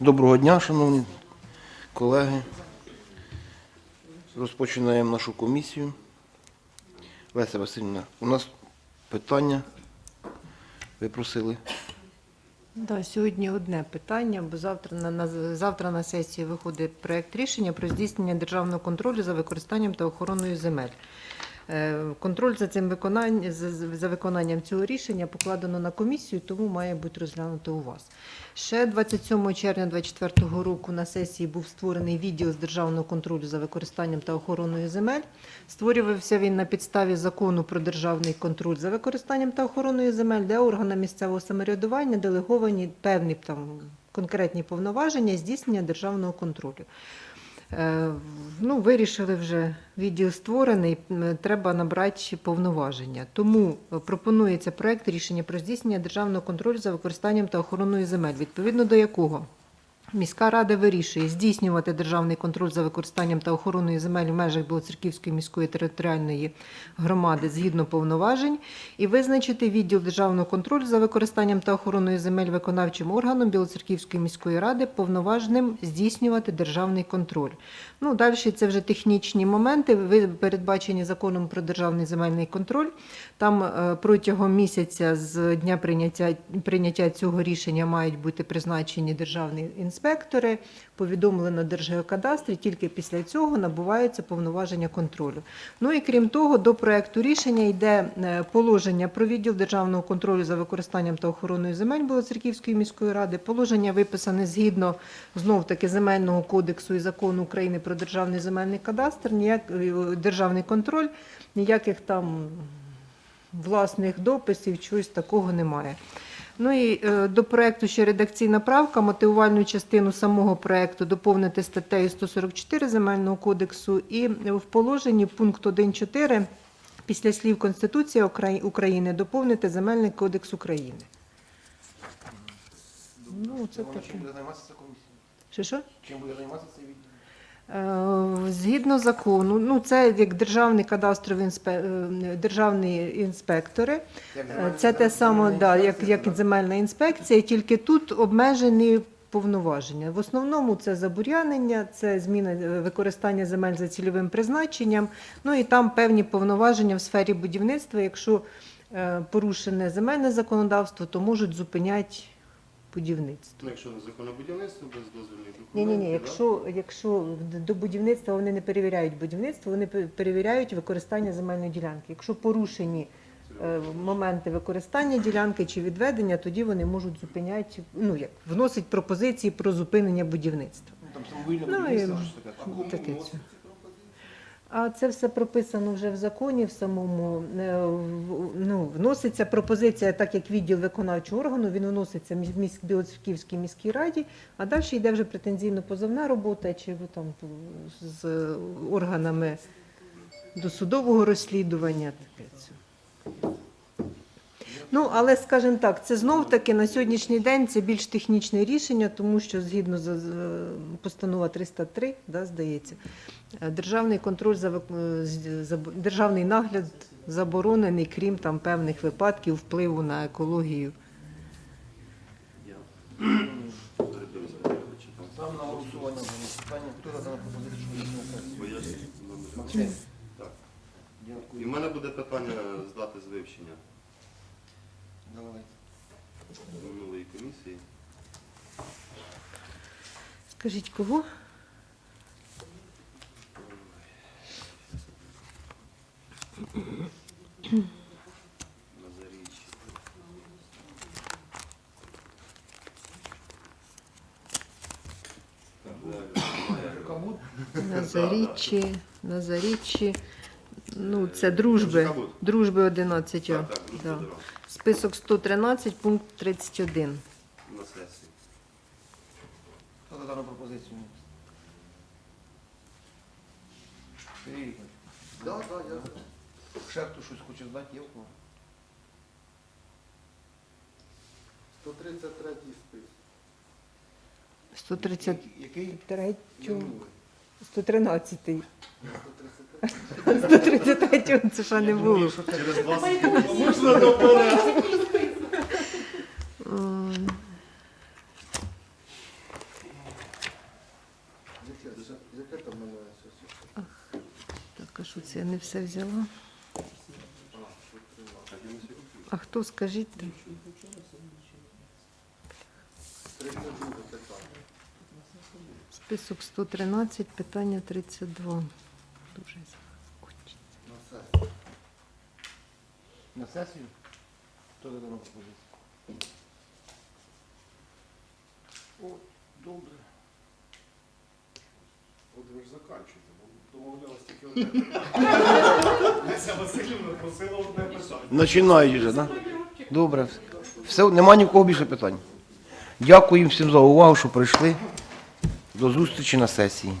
Доброго дня, шановні колеги. Розпочинаємо нашу комісію. Леся Васильівна, у нас питання. Ви просили. Да, сьогодні одне питання, бо завтра на, на завтра на сесії виходить проект рішення про здійснення державного контролю за використанням та охороною земель. Е, Контроль за цим виконанням за, виконанням цього рішення покладено на комісію, тому має бути розглянуто у вас. Ще 27 червня 2024 року на сесії був створений відділ з державного контролю за використанням та охороною земель. Створювався він на підставі закону про державний контроль за використанням та охороною земель, де органам місцевого самоврядування делеговані певні там конкретні повноваження здійснення державного контролю. Е, Ну, вирішили вже відділ створений, треба набрати повноваження. Тому е, пропонується проект рішення про здійснення державного контролю за використанням та охороною земель, відповідно до якого Міська рада вирішує здійснювати державний контроль за використанням та охороною земель в межах Білоцерківської міської територіальної громади згідно повноважень і визначити відділ державного контролю за використанням та охороною земель виконавчим органом Білоцерківської міської ради повноважним здійснювати державний контроль. Ну, далі це вже технічні моменти, передбачені законом про державний земельний контроль. Там е, протягом місяця з дня прийняття, прийняття цього рішення мають бути призначені державні інспектори, повідомлено Держгеокадастрі, тільки після цього набуваються повноваження контролю. Ну і крім того, до проекту рішення йде е, положення про відділ державного контролю за використанням та охороною земель Білоцерківської міської ради. Положення виписане згідно знов таки земельного кодексу і закону України про державний земельний кадастр, ніяк е, державний контроль, ніяких там власних дописів, чогось такого немає. Ну і е, до проекту ще редакційна правка. Мотивувальну частину самого проекту доповнити статтею 144 Земельного кодексу і в положенні пункт 1.4 після слів Конституція України доповнити Земельний кодекс України. Ну, це таке. Чим буде займатися ця комісія? Що що? Чим буде займатися цей відділ? Е, Згідно закону, ну це як державний кадастровий інспе... е, державні інспектори. Е, Це те саме, да, як, як земельна інспекція, тільки тут обмежені повноваження. В основному це забурянення, це зміна використання земель за цільовим призначенням. Ну і там певні повноваження в сфері будівництва. Якщо порушене земельне законодавство, то можуть зупиняти будівництво. Ну, якщо незаконне будівництво без дозвільних Ні, документів. ні, ні. да? Якщо, якщо до будівництва вони не перевіряють будівництво, вони перевіряють використання земельної ділянки. Якщо порушені е, моменти використання ділянки чи відведення, тоді вони можуть зупиняти, ну як вносить пропозиції про зупинення будівництва. Ну, Там самовільне Ну, будівництво, і- щось таке. А кому таке це. А це все прописано вже в законі, в самому е, ну, вноситься пропозиція, так як відділ виконавчого органу, він вноситься в міськ Білоцерківській міській раді, а далі йде вже претензійно-позовна робота, чи там з органами досудового розслідування. Таке. Ну, але скажімо так, це знов таки на сьогоднішній день це більш технічне рішення, тому що згідно з постанова 303, да, здається, е, державний контроль за е, за- державний нагляд заборонений, крім там певних випадків впливу на екологію. Там на голосування питання. Хто за пропозицію? Так. І в мене буде питання здати з вивчення Давай. минулої комісії. Скажіть, кого? На заріччі. Так, далі. Кому? На заріччі, на заріччі. Ну, це дружби. Дружби 11. Так, так, ну, да. Список 113, пункт 31. На сесії. Хто за дану пропозицію? Сергій Вікторович, Да, да, я Ще хто щось хоче здати, є в кого? 133 спис. 133, Який? 113. 133-й це ще не було. Можна добре. Так, а що це я не все взяла? А хто скажіть? Список 113, питання 32. Дуже захочеться. На сесію. На сесію? Хто за дану пропозицію? О, добре. От ви ж заканчуєте, бо домовлялися тільки одне питання. Леся Васильівна просила одне питання. Починають вже, так? Добре. Все, нема ні в кого більше питань. Дякую їм всім за увагу, що прийшли. До зустрічі на сесії.